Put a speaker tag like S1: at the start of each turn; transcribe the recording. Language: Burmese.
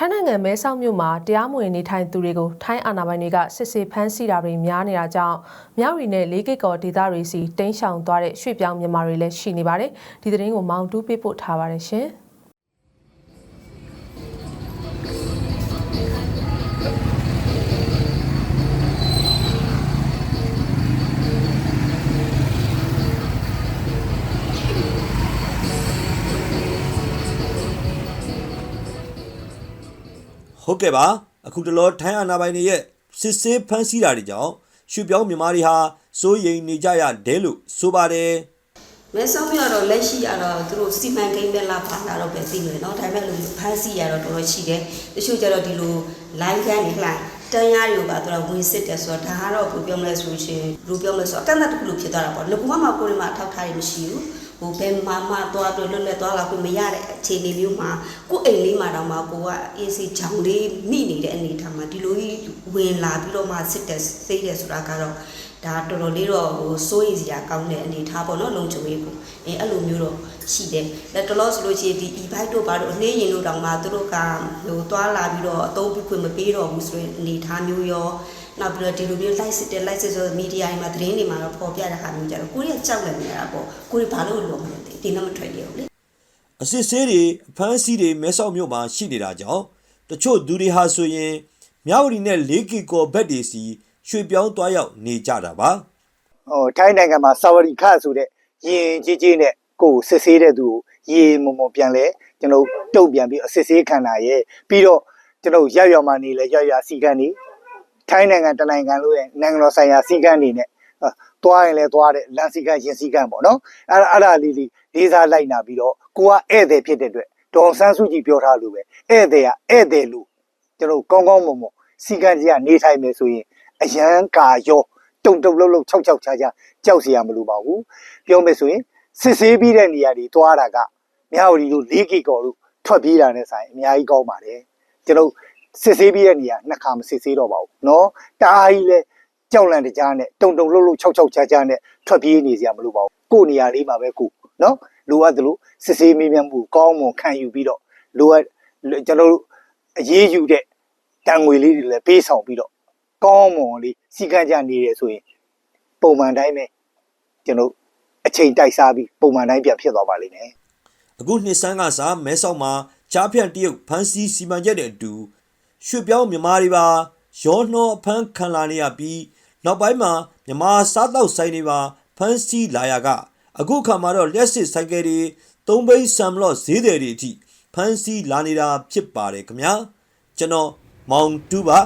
S1: ထိုင်းနိုင်ငံမဲဆောက်မြို့မှာတရားမဝင်နေထိုင်သူတွေကိုထိုင်းအာဏာပိုင်တွေကစစ်ဆေးဖမ်းဆီးတာတွေများနေတာကြောင့်မြောက်ရီနဲ့လေးကိတ်ကော်ဒေသတွေစီတင်းရှောင်သွားတဲ့ရွှေ့ပြောင်းမြန်မာတွေလည်းရှိနေပါတယ်။ဒီသတင်းကိုမောင်တူးပေးပို့ထားပါတယ်ရှင်။
S2: ဟုတ်ကဲ့ပါအခုတလောထိုင်းအာဏာပိုင်တွေရဲ့စစ်ဆေးဖမ်းဆီးတာတွေကြောင့်ရွှေပြောင်းမြန်မာတွေဟာစိုးရိမ်နေကြရတယ်လို့ဆိုပါတယ်
S3: မဲဆောက်မြို့ကတော့လက်ရှိရတော့သူတို့စီမံကိန်းပဲလာပါလာတော့ပဲသိမယ်နော်ဒါပေမဲ့လို့ဖမ်းဆီးရတော့တော်တော်ရှိတယ်တချို့ကျတော့ဒီလို line ခန်းနေလှတန်းရတွေကိုပါသူတို့ဝင်စစ်တယ်ဆိုတော့ဒါကတော့ဘယ်ပြောမလဲဆိုရှင်ဘယ်ပြောမလဲဆိုတော့အကန့်အသတ်တစ်ခုလိုဖြစ်သွားတာပေါ့ငကူမှကိုယ်တွေမှာထောက်ထားရမရှိဘူး ဟိုဘယ်မှာမှသွားတော့လွတ်လပ်သွားလာခွင့်မရတဲ့အခြေအနေမျိုးမှာကိုယ်အိမ်လေးမှာတော့မှကိုကအေးစီချောင်လေးမိနေတဲ့အနေအထားမှာဒီလိုကြီးဝင်လာပြီးတော့မှစစ်တယ်စိတ်တယ်ဆိုတာကတော့ဒါတော်တော်လေးတော့ဟိုစိုးရိမ်စရာကောင်းတဲ့အနေအထားပေါ့နော်လုံခြုံရေးကိုအဲအဲ့လိုမျိုးတော့ရှိတယ်လက်တလောဆိုလို့ရှိရင်ဒီ e-bike တို့ဘာတို့အနေရင်တို့တောင်မှသူတို့ကဟိုသွားလာပြီးတော့အသုံးပြုခွင့်မပေးတော့ဘူးဆိုရင်အနေအထားမျိုးရော နောက်ပြီးတော့ဒီလိုမျိုး live စစ်တဲ့ live စစ်ဆိုမီဒီယာတွေမှာသတင်းတွေမှာတော့ပေါ်ပြတဲ့ခါမျိုးကြတော့ကိုရီးယားကြောက်လည်းနေရတာပေါ့ကိုရီးဘာလို့လို့မလဲဒီတော့မထွက်ရဘူးလေ
S2: အစစ်ဆေးတွေအဖမ်းဆီးတွေမဲဆောက်မြို့မှာရှိနေတာကြောင့်တချို့သူတွေဟာဆိုရင်မြောက်ရီနဲ့လေးကီကော်ဘက်တွေစီရွှေပြောင်းသွားရောက်နေကြတာပါ
S4: ဟိုထိုင်းနိုင်ငံမှာစာဝရီခဆိုတဲ့ရင်ကြီးကြီးနဲ့ကိုယ်စစ်ဆေးတဲ့သူကိုရေမုံမုံပြန်လဲကျွန်တော်တုတ်ပြန်ပြီးအစစ်ဆေးခံတာရဲ့ပြီးတော့ကျွန်တော်ရက်ရွာမှာနေလဲရက်ရွာစီကံနေ ထိုင်းနိုင်ငံတနိုင်ငံလို့ရဲ့နိုင်ငံတော်ဆိုင်ရာစီကံနေနဲ့အာသွားရင်လဲသွားတဲ့လမ်းစီကံရင်စီကံပေါ့နော်အဲ့ဒါအဲ့ဒါလေးလေးလေးစားလိုက်နာပြီးတော့ကိုကဧည့်သည်ဖြစ်တဲ့အတွက်ဒေါ်ဆန်းစုကြည်ပြောထားလို့ပဲဧည့်သည်ကဧည့်သည်လို့ကျွန်တော်ကောင်းကောင်းမွန်မွန်စီကံကြီးကနေထိုင်မယ်ဆိုရင်အရန်ကာရော တုံတုံလှုပ်လှုပ်ခြောက်ခြောက်ချာချာကြောက်เสียမလို့ပါဘူးပြောမယ်ဆိုရင်စစ်ဆေးပြီးတဲ့နေရာတွေသွားတာကမြဝတီတို့၄ကီကော်တို့ထွက်ပြေးတာနဲ့ဆိုင်အများကြီးကောင်းပါတယ်ကျွန်တော် စစ်ဆေးပြီးတဲ့နေရာနှစ်ခါမစစ်ဆေးတော့ပါဘူးเนาะတအားကြီးလဲကြောက်လန့်တကြားနဲ့တုံတုံလှုပ်လှုပ်ခြောက်ခြောက်ချာချာနဲ့ထွက်ပြေးနေเสียမလို့ပါဘူးကို့နေရာလေးမှာပဲကိုเนาะလိုအပ်သလိုစစ်ဆေးမေးမြန်းမှုကောင်းမွန်ခံယူပြီးတော့လိုအပ်ကျွန်တော်တို့အရေးယူတဲ့တန်ငွေလေးတွေလည်းပေးဆောင်ပြီးတော့ ကောင်းမွန်လေးစီကံကြနေတယ်ဆိုရင်ပုံမှန်တိုင်းပဲကျွန်တော်အချိန်တိုက်စားပြီးပုံမှန်တိုင်းပြန်ဖြစ်သွားပါလိမ့်မယ်
S2: အခုနှစ်ဆန်းကစားမဲဆောက်မှာကြားဖြန့်တရုတ်ဖမ်းဆီးစီမံချက်တဲ့အတူ ရွှေပြောင်းမြန်မာတွေပါရောနှောအဖမ်းခံလာနေရပြီးနောက်ပိုင်းမှာမြန်မာစားတောက်ဆိုင်တွေပါဖမ်းဆီးလာရကအခုခါမှာတော့လက်စစ်ဆိုင်ကယ်တွေသုံးဘိန်းဆမ်လော့ဈေးတယ်တွေအထိဖမ်းဆီးလာနေတာဖြစ်ပါတယ်ခင်ဗျာကျွန်တော်မောင်တူးပါ